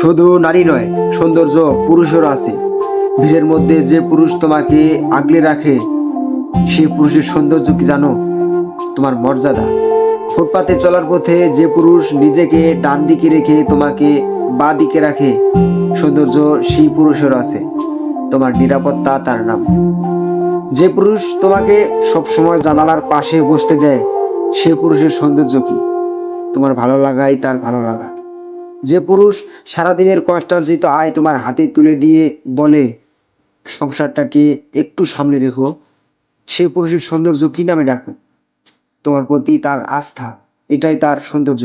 শুধু নারী নয়, সৌন্দর্য পুরুষেরও আছে। ভিড়ের মধ্যে যে পুরুষ তোমাকে আগলে রাখে, সেই পুরুষের সৌন্দর্য কি জানো? তোমার মর্যাদা। ফুটপাতে চলার পথে যে পুরুষ নিজেকে ডান দিকে রেখে তোমাকে বা দিকে রাখে, সৌন্দর্য সেই পুরুষেরও আছে। তোমার নিরাপত্তা তার নাম। যে পুরুষ তোমাকে সবসময় জানালার পাশে বসতে দেয়, সে পুরুষের সৌন্দর্য কি? তোমার ভালো লাগাই তার ভালো লাগা। যে পুরুষ সারাদিনের কষ্টার্জিত আয় তোমার হাতে তুলে দিয়ে বলে সংসারটাকে একটু সামনে রেখো, সে পুরুষের সৌন্দর্য কি নামে ডাকো? তোমার প্রতি তার আস্থা, এটাই তার সৌন্দর্য।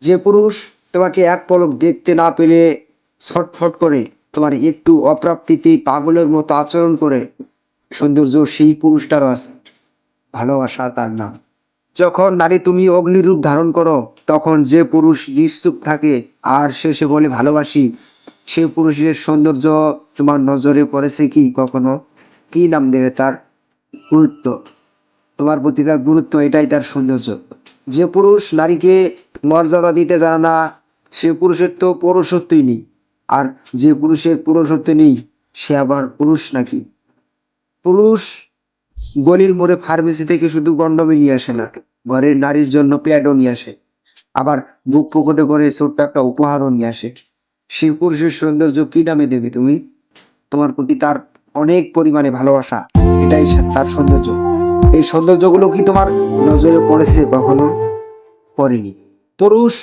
যে পুরুষ তোমাকে এক পলক দেখতে না পেলে ছটফট করে, তোমার একটু অপ্রাপ্তিতে পাগলের মতো আচরণ করে, সৌন্দর্য সেই পুরুষটারও আছে, ভালোবাসা তার নাম। যখন নারী তুমি অগ্নিরূপ ধারণ করো, তখন যে পুরুষ নিশ্চুপ থাকে, আর শেষে বলে ভালোবাসি, সে পুরুষের সৌন্দর্য তোমার নজরে পড়েছে কি কখনো? কি নাম দেবে তার? গুরুত্ব। তোমার প্রতি তার গুরুত্ব, এটাই তার সৌন্দর্য। যে পুরুষ নারীকে মর্যাদা দিতে জানে না, সে পুরুষের তো পুরুষত্বই নেই। আর যে পুরুষের পুরুষত্ব নেই, সে আবার পুরুষ নাকি? পুরুষ গলির মোড়ে ফার্মেসি থেকে শুধু গন্ডমে নিয়ে আসে না, ঘরের নারীর জন্য প্যাডও নিয়ে আসে। আবার বুক পকেটে করে ছোট্ট একটা উপহারও নিয়ে আসে। সেই পুরুষের সৌন্দর্য কি নামে দেবে তুমি? তোমার প্রতি তার অনেক পরিমাণে ভালোবাসা, এটাই তার সৌন্দর্য। এই সৌন্দর্যগুলো কি তোমার নজরে পড়েছে কখনো? পড়েনি। পুরুষ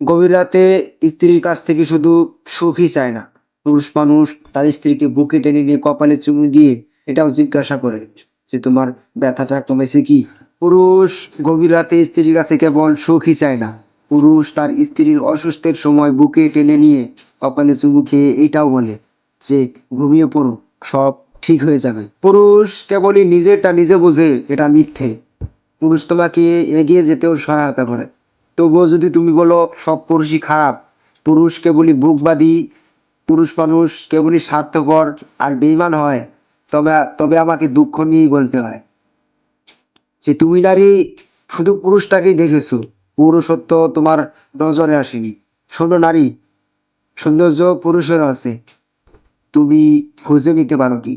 গভীর রাতে স্ত্রীর কাছ থেকে শুধু সুখই চায় না। পুরুষ মানুষ তার স্ত্রীকে বুকে টেনে নিয়ে কপালে চুমু দিয়ে এটাও জিজ্ঞাসা করে। যে তোমার ব্যথাটা কমেছে কি? পুরুষ গভীর রাতে স্ত্রীর কাছে কেবল সুখই চায় না। পুরুষ তার স্ত্রীর অসুস্থের সময় বুকে টেনে নিয়ে কপালে চুমু খেয়ে এটাও বলে যে, ঘুমিয়ে পড়ো, সব ঠিক হয়ে যাবে। পুরুষ কেবলই নিজেরটা নিজে বোঝে, এটা মিথ্যে। পুরুষ তোমাকে এগিয়ে যেতেও সহায়তা করে। তবুও যদি তুমি বলো, সব পুরুষই খারাপ। পুরুষ কেবলই বুকবাদী, পুরুষ মানুষ কেবলই স্বার্থপর আর বেইমান হয়। তবে তবে আমাকে দুঃখ নিয়েই বলতে হয়। যে তুমি নারী, শুধু পুরুষটাকেই দেখেছ। পুরুষত্ব তোমার নজরে আসেনি। শোনো নারী, সৌন্দর্য পুরুষের আছে। তুমি খুঁজে নিতে পারো কি